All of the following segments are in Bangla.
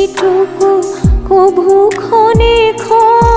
স্মৃতিটুকু কভু ক্ষণে ক্ষণে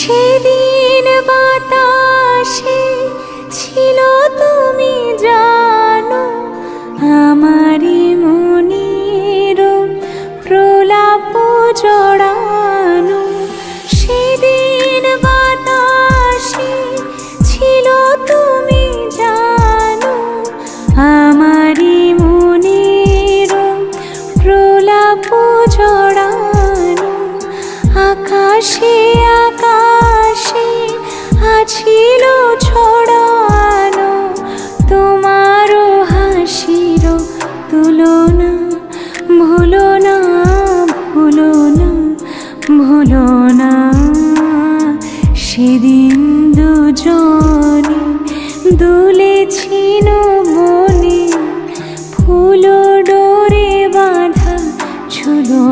সেদিন বাতাসে ছিল তুমি জানো, আমারই মনের প্রলাপ জড়ানো। সেদিন বাতাসে ছিল তুমি জানো, আমারই মনের প্রলাপ জড়ানো। আকাশে ভুলো না। সেদিন দুজনে দুলেছিল মনে ফুল ডোরে বাঁধা ঝুলো